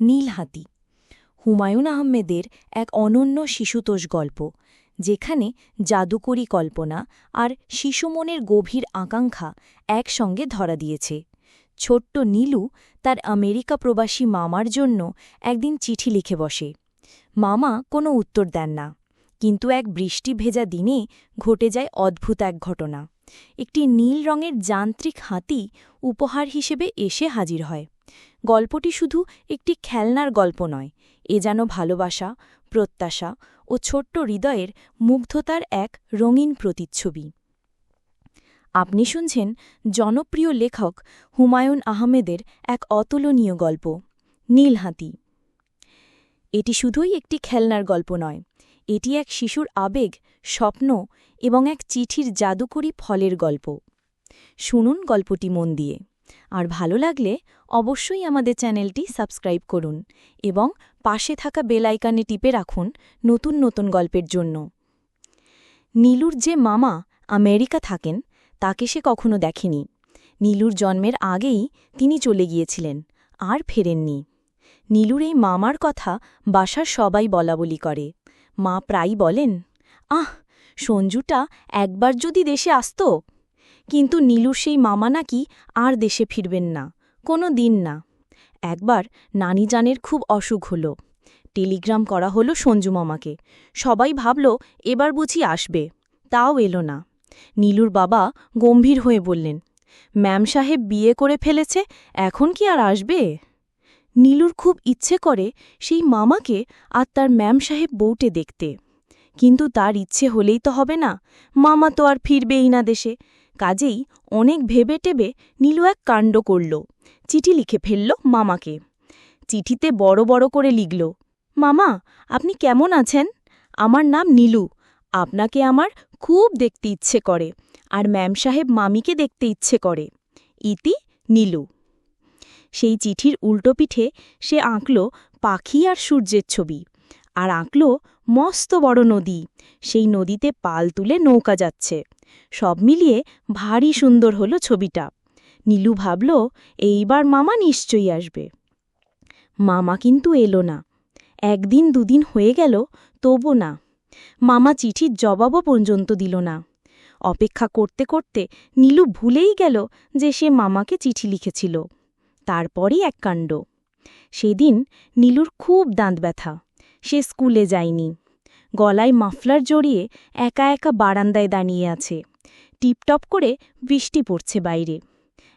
নীলহাতি হুমায়ুন আহমেদের এক অনন্য শিশুতোষ গল্প, যেখানে জাদুকরী কল্পনা আর শিশুমনের গভীর আকাঙ্ক্ষা একসঙ্গে ধরা দিয়েছে। ছোট্ট নীলু তার আমেরিকা প্রবাসী মামার জন্য একদিন চিঠি লিখে বসে, মামা, কোনো উত্তর দেন না। কিন্তু এক বৃষ্টি ভেজা দিনে ঘটে যায় অদ্ভুত এক ঘটনা। একটি নীল রঙের যান্ত্রিক হাতি উপহার হিসেবে এসে হাজির হয়। গল্পটি শুধু একটি খেলনার গল্প নয়, এ যেন ভালোবাসা, প্রত্যাশা ও ছোট্ট হৃদয়ের মুগ্ধতার এক রঙিন প্রতিচ্ছবি। আপনি শুনছেন জনপ্রিয় লেখক হুমায়ুন আহমেদের এক অতুলনীয় গল্প, নীলহাতি। এটি শুধুই একটি খেলনার গল্প নয়, এটি এক শিশুর আবেগ, স্বপ্ন এবং এক চিঠির জাদুকরী ফলের গল্প। শুনুন গল্পটি মন দিয়ে। আর ভালো লাগলে অবশ্যই আমাদের চ্যানেলটি সাবস্ক্রাইব করুন এবং পাশে থাকা বেল আইকানে টিপে রাখুন নতুন নতুন গল্পের জন্য। নীলুর যে মামা আমেরিকা থাকেন, তাকে সে কখনো দেখেনি। নীলুর জন্মের আগেই তিনি চলে গিয়েছিলেন, আর ফেরেননি। নীলুর এই মামার কথা বাসার সবাই বলাবলি করে। মা প্রায় বলেন, আহ, সঞ্জুটা একবার যদি দেশে আসত কিন্তু নীলুর সেই মামা নাকি আর দেশে ফিরবেন না, কোনো দিন না। একবার নানিজানের খুব অসুখ হল। টেলিগ্রাম করা হলো সঞ্জু মামাকে। সবাই ভাবল, এবার বুঝি আসবে। তাও এলো না। নীলুর বাবা গম্ভীর হয়ে বললেন, ম্যাম সাহেব বিয়ে করে ফেলেছে, এখন কি আর আসবে? নীলুর খুব ইচ্ছে করে সেই মামাকে আর তার ম্যাম সাহেব বউটে দেখতে। কিন্তু তার ইচ্ছে হলেই তো হবে না, মামা তো আর ফিরবেই না দেশে। কাজেই অনেক ভেবে টেবে নীলু এক কাণ্ড করল। চিঠি লিখে ফেলল মামাকে। চিঠিতে বড় বড় করে লিখল, মামা, আপনি কেমন আছেন? আমার নাম নীলু। আপনাকে আমার খুব দেখতে ইচ্ছে করে আর ম্যাম সাহেব মামিকে দেখতে ইচ্ছে করে। ইতি নীলু। সেই চিঠির উল্টো পিঠে সে আঁকল পাখি আর সূর্যের ছবি। আর আঁকল মস্ত বড় নদী। সেই নদীতে পাল তুলে নৌকা যাচ্ছে। সব মিলিয়ে ভারী সুন্দর হলো ছবিটা। নীলু ভাবল, এইবার মামা নিশ্চয়ই আসবে। মামা কিন্তু এলো না। একদিন দুদিন হয়ে গেল, তবু না। মামা চিঠির জবাবও পর্যন্ত দিল না। অপেক্ষা করতে করতে নীলু ভুলেই গেল যে সে মামাকে চিঠি লিখেছিল। তারপরই এক কাণ্ড। সেদিন নীলুর খুব দাঁত ব্যথা। সে স্কুলে যায়নি। গলায় মাফলার জড়িয়ে একা একা বারান্দায় দাঁড়িয়ে আছে। টিপটপ করে বৃষ্টি পড়ছে বাইরে।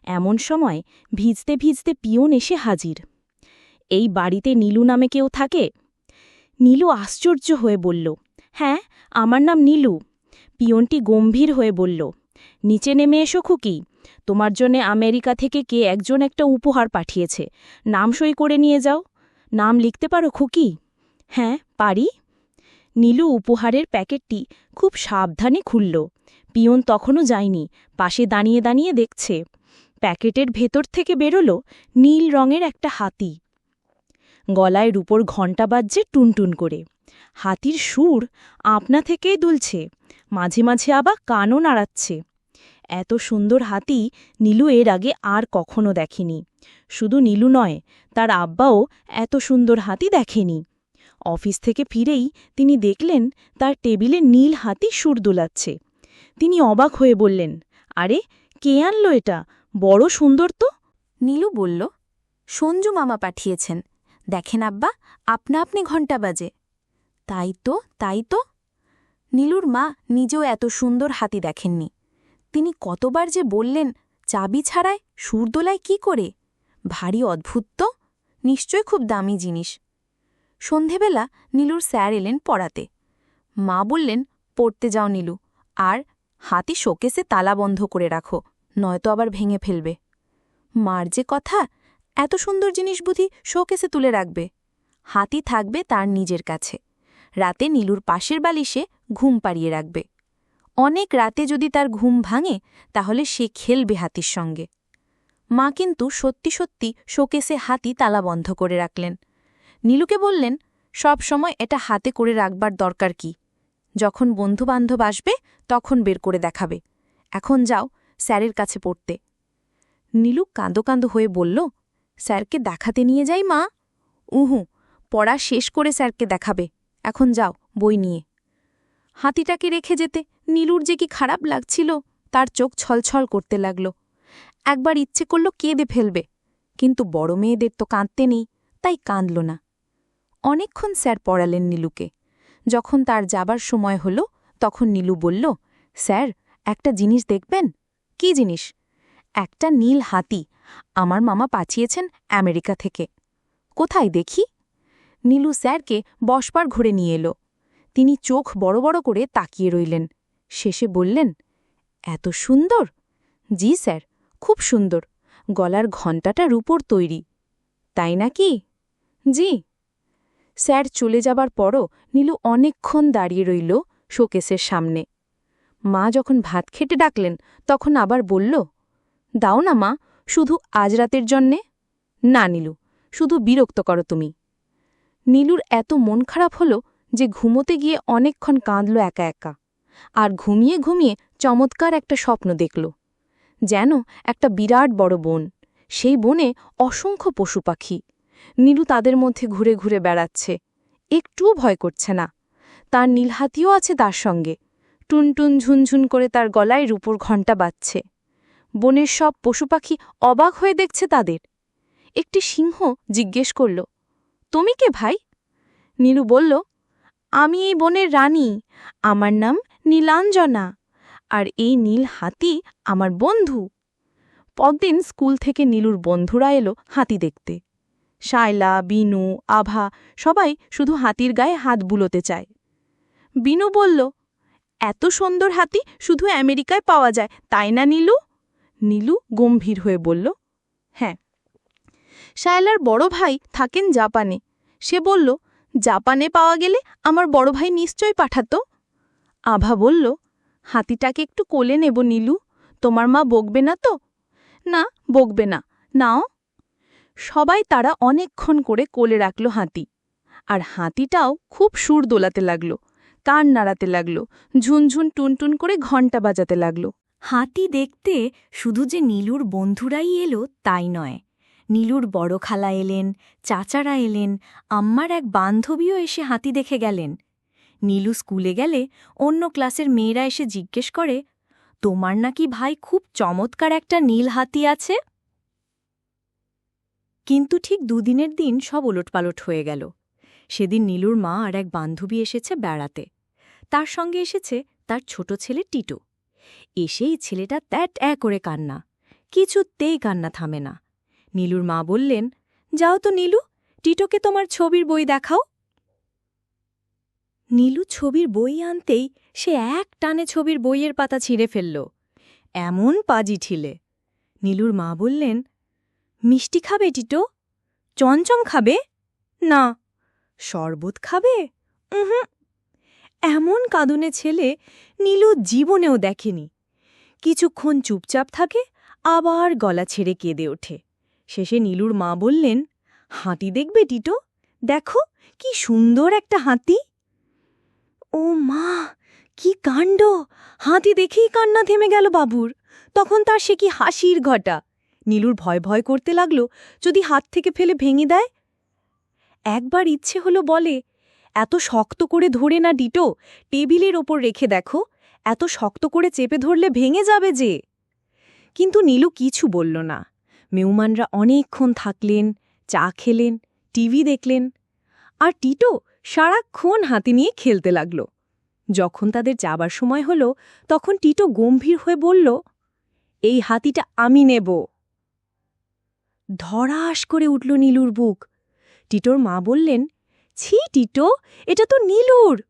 এমন সময় ভিজতে ভিজতে পিয়ন এসে হাজির। এই বাড়িতে নীলু নামে কেউ থাকে? নীলু আশ্চর্য হয়ে বলল হ্যাঁ আমার নাম নীলু। পিয়নটি গম্ভীর হয়ে বলল, নিচে নেমে এসো খুকি। তোমার জন্যে আমেরিকা থেকে কে একজন একটা উপহার পাঠিয়েছে। নাম সই করে নিয়ে যাও। নাম লিখতে পারো খুকি? হ্যাঁ পারি। নীলু উপহারের প্যাকেটটি খুব সাবধানে খুলল। পিয়ন তখনও যায়নি, পাশে দাঁড়িয়ে দাঁড়িয়ে দেখছে। প্যাকেটের ভেতর থেকে বেরোল নীল রঙের একটা হাতি। গলায় রূপর ঘণ্টা বাজছে টুনটুন করে। হাতির সুর আপনা থেকেই দুলছে, মাঝে মাঝে আবার কানও নাড়াচ্ছে। এত সুন্দর হাতি নীলু এর আগে আর কখনো দেখেনি। শুধু নীলু নয়, তার আব্বাও এত সুন্দর হাতি দেখেনি। অফিস থেকে ফিরেই তিনি দেখলেন তার টেবিলে নীল হাতি সুর দোলাচ্ছে। তিনি অবাক হয়ে বললেন, আরে, কে আনলো এটা? বড় সুন্দর তো? নীলু বলল, সঞ্জু মামা পাঠিয়েছেন। দেখেন আব্বা, আপনা আপনি ঘণ্টা বাজে। তাই তো তাই তো? নীলুর মা নিজেও এত সুন্দর হাতি দেখেননি। তিনি কতবার যে বললেন, চাবি ছাড়ায় সুরদোলায় কি করে? ভারী অদ্ভুত তো। নিশ্চয় খুব দামি জিনিস। সন্ধেবেলা নীলুর স্যার এলেন পড়াতে। মা বললেন, পড়তে যাও নীলু, আর হাতি শোকেসে তালা বন্ধ করে রাখো, নয়তো আবার ভেঙে ফেলবে। মার যে কথা, এত সুন্দর জিনিস বুঝি শোকেসে তুলে রাখবে। হাতি থাকবে তার নিজের কাছে। রাতে নীলুর পাশের বালিশে ঘুম পাড়িয়ে রাখবে। অনেক রাতে যদি তার ঘুম ভাঙে, তাহলে সে খেলবে হাতির সঙ্গে। মা কিন্তু সত্যি সত্যি শোকেসে হাতি তালা বন্ধ করে রাখলেন। নীলুকে বললেন, সব সময় এটা হাতে করে রাখবার দরকার কি? যখন বন্ধুবান্ধব আসবে, তখন বের করে দেখাবে। এখন যাও স্যারের কাছে পড়তে। নীলু কাঁদো কাঁদো হয়ে বলল, স্যারকে দেখাতে নিয়ে যাই মা? উহু, পড়া শেষ করে স্যারকে দেখাবে। এখন যাও, বই নিয়ে। হাতিটাকে রেখে যেতে নীলুর যে কি খারাপ লাগছিল, তার চোখ ছলছল করতে লাগল। একবার ইচ্ছে করল কেঁদে ফেলবে, কিন্তু বড় মেয়েদের তো কাঁদতে নেই, তাই কাঁদল না। অনেকক্ষণ স্যার পড়ালেন নীলুকে। যখন তার যাবার সময় হল, তখন নীলু বলল, স্যার, একটা জিনিস দেখবেন? কি জিনিস? একটা নীল হাতি। আমার মামা পাঠিয়েছেন আমেরিকা থেকে। কোথায় দেখি? নীলু স্যারকে বসবার ঘুরে নিয়ে এলো। তিনি চোখ বড় বড় করে তাকিয়ে রইলেন। শেষে বললেন, এত সুন্দর? জি স্যার, খুব সুন্দর। গলার ঘণ্টাটা রূপোর তৈরি। তাই নাকি? জি। স্যার চলে যাবার পরও নীলু অনেকক্ষণ দাঁড়িয়ে রইল শোকেসের সামনে। মা যখন ভাত খেটে ডাকলেন, তখন আবার বলল, দাও না মা, শুধু আজ রাতের জন্যে? না নীলু, শুধু বিরক্ত করো তুমি। নীলুর এত মন খারাপ হলো যে ঘুমোতে গিয়ে অনেকক্ষণ কাঁদল একা একা, আর ঘুমিয়ে ঘুমিয়ে চমৎকার একটা স্বপ্ন দেখল, যেন একটা বিরাট বড় বন। সেই বনে অসংখ্য পশু পাখি নীলু তাদের মধ্যে ঘুরে ঘুরে বেড়াচ্ছে। একটুও ভয় করছে না। তার নীলহাতিও আছে তার সঙ্গে। টুনটুন ঝুনঝুন করে তার গলায় রূপোর ঘণ্টা বাজছে। বনের সব পশু পাখি অবাক হয়ে দেখছে তাদের। একটি সিংহ জিজ্ঞেস করল, তুমি কে ভাই? নীলু বলল, আমি এই বনের রানী। আমার নাম নীলাঞ্জনা। আর এই নীল হাতি আমার বন্ধু। পরদিন স্কুল থেকে নীলুর বন্ধুরা এলো হাতি দেখতে। শায়লা, বিনু, আভা সবাই শুধু হাতির গায়ে হাত বুলোতে চায়। বিনু বলল, এত সুন্দর হাতি শুধু আমেরিকায় পাওয়া যায়, তাই না নীলু? নীলু গম্ভীর হয়ে বলল হ্যাঁ। শায়লার বড় ভাই থাকেন জাপানে। সে বলল, জাপানে পাওয়া গেলে আমার বড় ভাই নিশ্চয় পাঠাতো। আভা বলল, হাতিটাকে একটু কোলে নেব নীলু, তোমার মা বকবে না তো? না, বকবে না। নাও। সবাই তারা অনেকক্ষণ করে কোলে রাখল হাতি। আর হাতিটাও খুব সুর দোলাতে লাগল, কান নাড়াতে লাগল, ঝুনঝুন টুনটুন করে ঘণ্টা বাজাতে লাগল। হাতি দেখতে শুধু যে নীলুর বন্ধুরাই এলো তাই নয়। নীলুর বড় খালা এলেন, চাচারা এলেন, আম্মার এক বান্ধবীও এসে হাতি দেখে গেলেন। নীলু স্কুলে গেলে অন্য ক্লাসের মেয়েরা এসে জিজ্ঞেস করে, তোমার নাকি ভাই খুব চমৎকার একটা নীল হাতি আছে? কিন্তু ঠিক দুদিনের দিন সব ওলটপালট হয়ে গেল। সেদিন নীলুর মা আর এক বান্ধবী এসেছে বেড়াতে। তার সঙ্গে এসেছে তার ছোট ছেলে টিটো। এসেই ছেলেটা ত্যাট অ্যা করে কান্না। কিছুতেই কান্না থামে না। নীলুর মা বললেন, যাও তো নীলু, টিটোকে তোমার ছবির বই দেখাও। নীলু ছবির বই আনতেই সে এক টানে ছবির বইয়ের পাতা ছিঁড়ে ফেলল। এমন পাজি ঠিলে। নীলুর মা বললেন মিষ্টি খাবে, টিটো? চঞ্চং খাবে? না। শরবত খাবে? উহুম এমন কাঁদুনে ছেলে নীলু জীবনেও দেখেনি। কিছুক্ষণ চুপচাপ থাকে, আবার গলা ছেড়ে কেঁদে ওঠে। শেষে নীলুর মা বললেন হাতি দেখবে, টিটো? দেখো, কি সুন্দর একটা হাতি ও মা, কি কাণ্ড! হাতি দেখেই কান্না থেমে গেল বাবুর। তখন তার সে কি হাসির ঘটা। নীলুর ভয় ভয় করতে লাগল, যদি হাত থেকে ফেলে ভেঙে দেয়। একবার ইচ্ছে হলো বলে, এত শক্ত করে ধরে না ডিটো, টেবিলের ওপর রেখে দেখো, এত শক্ত করে চেপে ধরলে ভেঙে যাবে যে। কিন্তু নীলু কিছু বলল না। মেউমানরা অনেকক্ষণ থাকলেন, চা খেলেন, টিভি দেখলেন, আর টিটো সারাক্ষণ হাতি নিয়ে খেলতে লাগল। যখন তাদের যাবার সময় হল, তখন টিটো গম্ভীর হয়ে বলল, এই হাতিটা আমি নেব। ধরাস করে উঠল নীলুর বুক। টিটোর মা বললেন, ছি টিটো, এটা তো নীলুর।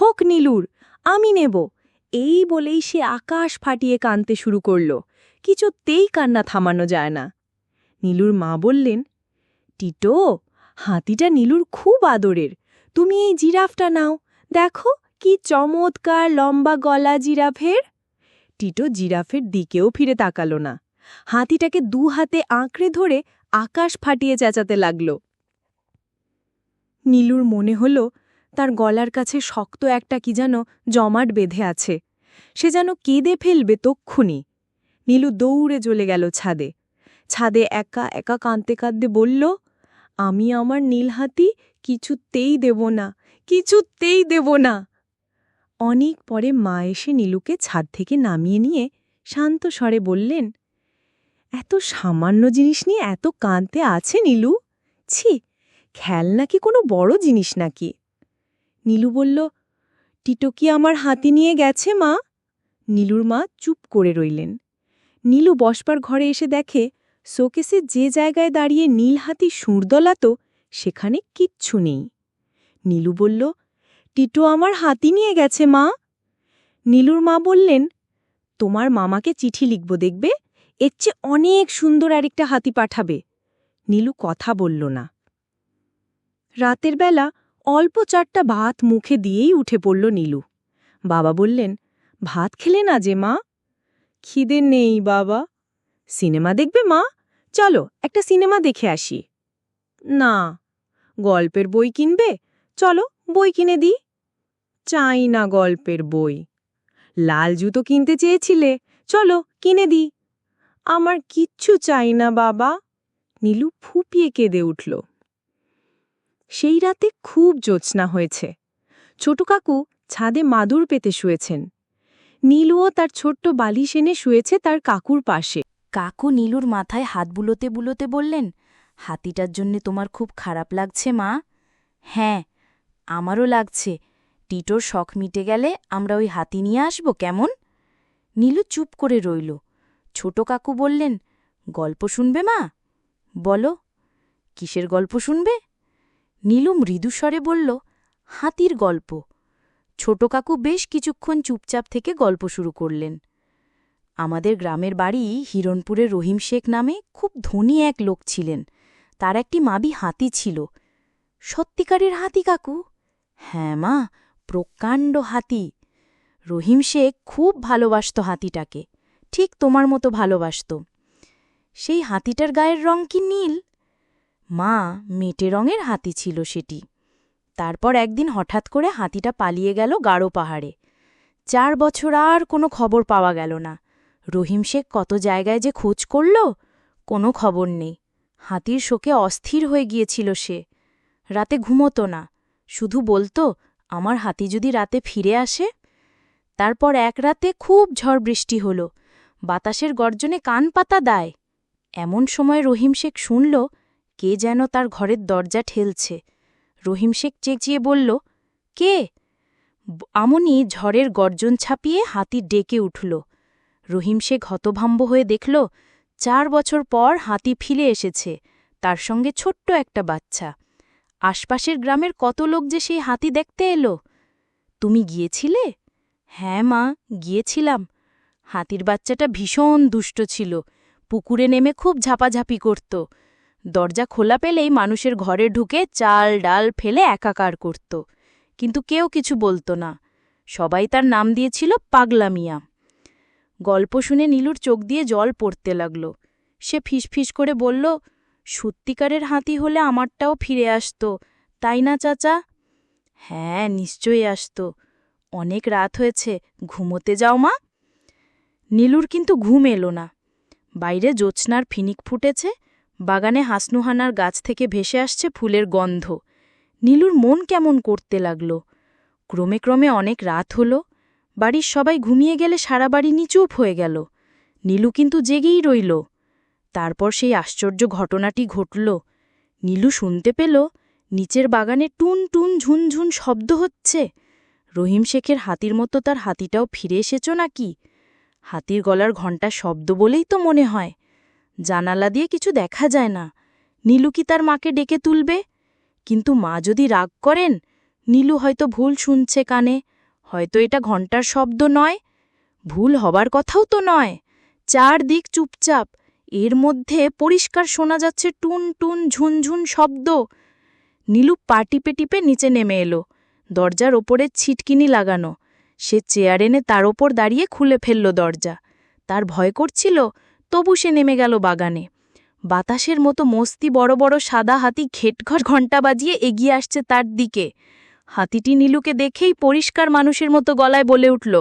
হোক নীলুর, আমি নেব। এই বলেই সে আকাশ ফাটিয়ে কানতে শুরু করল। কিছুতেই কান্না থামানো যায় না। নীলুর মা বললেন, টিটো, হাতিটা নীলুর খুব আদরের। তুমি এই জিরাফটা নাও। দেখো কি চমৎকার লম্বা গলা জিরাফের। টিটো জিরাফের দিকেও ফিরে তাকালো না। হাতিটাকে দু হাতে আঁকড়ে ধরে আকাশ ফাটিয়ে চেঁচাতে লাগল। নীলুর মনে হল তার গলার কাছে শক্ত একটা কি যেন জমাট বেঁধে আছে। সে যেন কেঁদে ফেলবে তক্ষুনি নীলু দৌড়ে চলে গেল ছাদে। ছাদে একা একা কাঁদতে কাঁদতে বলল, আমি আমার নীলহাতি কিছুতেই দেব না, কিছুতেই দেব না। অনেক পরে মা এসে নীলুকে ছাদ থেকে নামিয়ে নিয়ে শান্ত স্বরে বললেন এত সামান্য জিনিস নিয়ে এত কাঁদতে আছে নীলু? ছি, খেলনা কি কোনো বড় জিনিস নাকি? নীলু বলল, টিটো কি আমার হাতি নিয়ে গেছে, মা? নীলুর মা চুপ করে রইলেন। নীলু বসবার ঘরে এসে দেখে, শোকেসে যে জায়গায় দাঁড়িয়ে নীল হাতি সুর দলাত, সেখানে কিচ্ছু নেই। নীলু বলল, টিটো আমার হাতি নিয়ে গেছে, মা? নীলুর মা বললেন, তোমার মামাকে চিঠি লিখব, দেখবে? এর চেয়ে অনেক সুন্দর আরেকটা হাতি পাঠাবে। নীলু কথা বলল না। রাতের বেলা অল্প চারটা ভাত মুখে দিয়েই উঠে পড়ল নীলু। বাবা বললেন, ভাত খেলে না যে মা? খিদে নেই বাবা। সিনেমা দেখবে মা? চলো, একটা সিনেমা দেখে আসি। না। গল্পের বই কিনবে? চলো, বই কিনে দিই। চাই না গল্পের বই। লাল জুতো কিনতে চেয়েছিলে? চলো, কিনে দিই। আমার কিচ্ছু চাই না, বাবা। নীলু ফুপিয়ে কেঁদে উঠল। সেই রাতে খুব জ্যোৎস্না হয়েছে। ছোট কাকু ছাদে মাদুর পেতে শুয়েছেন। নীলুও তার ছোট্ট বালিশ এনে শুয়েছে তার কাকুর পাশে। কাকু নীলুর মাথায় হাত বুলোতে বুলোতে বললেন, হাতিটার জন্যে তোমার খুব খারাপ লাগছে, মা? হ্যাঁ আমারও লাগছে। টিটোর শখ মিটে গেলে আমরা ওই হাতি নিয়ে আসব, কেমন? নীলু চুপ করে রইল। ছোট কাকু বললেন, গল্প শুনবে মা? বলো। কিসের গল্প শুনবে? নীলু মৃদুস্বরে বলল, হাতির গল্প। ছোট কাকু বেশ কিছুক্ষণ চুপচাপ থেকে গল্প শুরু করলেন। আমাদের গ্রামের বাড়ি হিরণপুরের রহিম শেখ নামে খুব ধনী এক লোক ছিলেন। তার একটি মাবি হাতি ছিল। সত্যিকারের হাতি কাকু? হ্যাঁ মা, প্রকাণ্ড হাতি। রহিম শেখ খুব ভালোবাসত হাতিটাকে। ঠিক তোমার মতো ভালোবাসত। সেই হাতিটার গায়ের রং কি নীল? মা, মেটে রঙের হাতি ছিল সেটি। তারপর একদিন হঠাৎ করে হাতিটা পালিয়ে গেল গাঢ় পাহাড়ে। চার বছর আর কোনো খবর পাওয়া গেল না। রহিম শেখ কত জায়গায় যে খোঁজ করল, কোনো খবর নেই। হাতির শোকে অস্থির হয়ে গিয়েছিল সে। রাতে ঘুমতো না। শুধু বলতো, আমার হাতি যদি রাতে ফিরে আসে? তারপর এক রাতে খুব ঝড় বৃষ্টি হল। বাতাসের গর্জনে কান পাতা দায়। এমন সময় রহিম শেখ শুনল, কে যেন তার ঘরের দরজা ঠেলছে। রহিম শেখ চেঁচিয়ে বলল, কে? আমনি ঝড়ের গর্জন ছাপিয়ে হাতি ডেকে উঠল। রহিম শেখ হতভম্ব হয়ে দেখল, চার বছর পর হাতি ফিরে এসেছে, তার সঙ্গে ছোট্ট একটা বাচ্চা। আশপাশের গ্রামের কত লোক যে সেই হাতি দেখতে এলো? তুমি গিয়েছিলে? হ্যাঁ মা, গিয়েছিলাম। হাতির বাচ্চাটা ভীষণ দুষ্ট ছিল। পুকুরে নেমে খুব ঝাপাঝাপি করত। দরজা খোলা পেলেই মানুষের ঘরে ঢুকে চাল, ডাল ফেলে একাকার করত। কিন্তু কেউ কিছু বলতো না। সবাই তার নাম দিয়েছিল পাগলা মিয়া। গল্প শুনে নীলুর চোখ দিয়ে জল পড়তে লাগল। সে ফিসফিস করে বলল, সত্যিকারের হাতি হলে আমারটাও ফিরে আসতো, তাই না, চাচা? হ্যাঁ নিশ্চয়ই আসতো। অনেক রাত হয়েছে, ঘুমোতে যাও মা। নীলুর কিন্তু ঘুম এলো না। বাইরে জ্যোৎস্নার ফিনিক ফুটেছে, বাগানে হাসনুহানার গাছ থেকে ভেসে আসছে ফুলের গন্ধ। নীলুর মন কেমন করতে লাগল? ক্রমে ক্রমে অনেক রাত হল, বাড়ির সবাই ঘুমিয়ে গেলে সারা বাড়ি নিচুপ হয়ে গেল। নীলু কিন্তু জেগেই রইল। তারপর সেই আশ্চর্য ঘটনাটি ঘটল। নীলু শুনতে পেল, নিচের বাগানে টুন টুন ঝুনঝুন শব্দ হচ্ছে। রহিম শেখের হাতির মতো তার হাতিটাও ফিরে এসেছ নাকি? হাতির গলার ঘণ্টা শব্দ বলেই তো মনে হয়। জানালা দিয়ে কিছু দেখা যায় না। নীলু কি তার মাকে ডেকে তুলবে? কিন্তু মা যদি রাগ করেন, নীলু হয়তো ভুল শুনছে কানে। হয়তো এটা ঘণ্টার শব্দ নয়। ভুল হবার কথাও তো নয়। চারদিক চুপচাপ। এর মধ্যে পরিষ্কার শোনা যাচ্ছে টুন টুন ঝুনঝুন শব্দ। নীলু পা টিপে টিপে নিচে নেমে এলো। দরজার ওপরে ছিটকিনি লাগানো। সে চেয়ার এনে তার ওপর দাঁড়িয়ে খুলে ফেলল দরজা। তার ভয় করছিল, তবু সে নেমে গেল বাগানে। বাতাসের মতো মস্তি বড় বড় সাদা হাতি ঘেটঘট ঘণ্টা বাজিয়ে এগিয়ে আসছে তার দিকে। হাতিটি নীলুকে দেখেই পরিষ্কার মানুষের মতো গলায় বলে উঠল,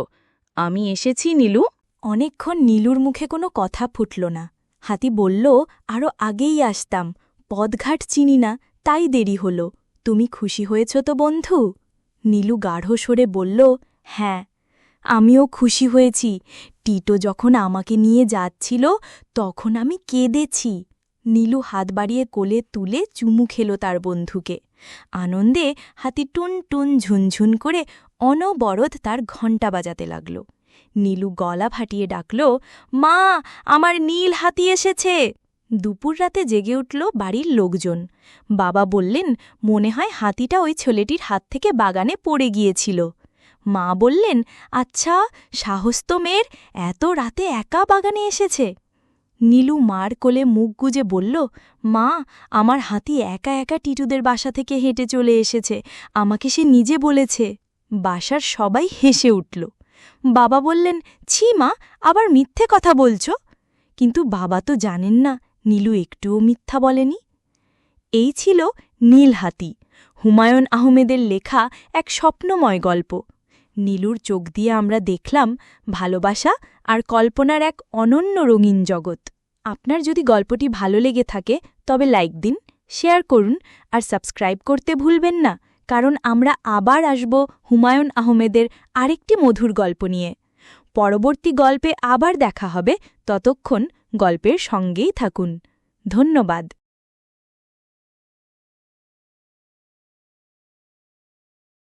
আমি এসেছি, নীলু। অনেকক্ষণ নীলুর মুখে কোনো কথা ফুটল না। হাতি বলল আরও আগেই আসতাম, পদঘাট চিনি না, তাই দেরি হলো। তুমি খুশি হয়েছ তো, বন্ধু? নীলু গাঢ় সরে বলল হ্যাঁ আমিও খুশি হয়েছি। টিটো যখন আমাকে নিয়ে যাচ্ছিল, তখন আমি কেঁদেছি। নীলু হাত বাড়িয়ে কোলে তুলে চুমু খেল তার বন্ধুকে। আনন্দে হাতি টুন টুন ঝুনঝুন করে অনবরত তার ঘণ্টা বাজাতে লাগল। নীলু গলা ফাটিয়ে ডাকল, মা, আমার নীল হাতি এসেছে! দুপুর রাতে জেগে উঠল বাড়ির লোকজন। বাবা বললেন, মনে হয় হাতিটা ওই ছেলেটির হাত থেকে বাগানে পড়ে গিয়েছিল। মা বললেন আচ্ছা সাহস তো মেয়ের, এত রাতে একা বাগানে এসেছে। নীলু মার কোলে মুখ গুজে বলল, মা, আমার হাতি একা একা টিটুদের বাসা থেকে হেঁটে চলে এসেছে, আমাকে সে নিজে বলেছে। বাসার সবাই হেসে উঠল। বাবা বললেন, ছি মা, আবার মিথ্যে কথা বলছ? কিন্তু বাবা তো জানেন না, নীলু একটুও মিথ্যা বলেনি। এই ছিল নীল হাতি, হুমায়ুন আহমেদের লেখা এক স্বপ্নময় গল্প। নীলুর চোখ দিয়ে আমরা দেখলাম ভালোবাসা আর কল্পনার এক অনন্য রঙিন জগৎ। আপনার যদি গল্পটি ভালো লেগে থাকে, তবে লাইক দিন, শেয়ার করুন আর সাবস্ক্রাইব করতে ভুলবেন না, কারণ আমরা আবার আসব হুমায়ুন আহমেদের আরেকটি মধুর গল্প নিয়ে। পরবর্তী গল্পে আবার দেখা হবে, ততক্ষণ গল্পের সঙ্গেই থাকুন। ধন্যবাদ।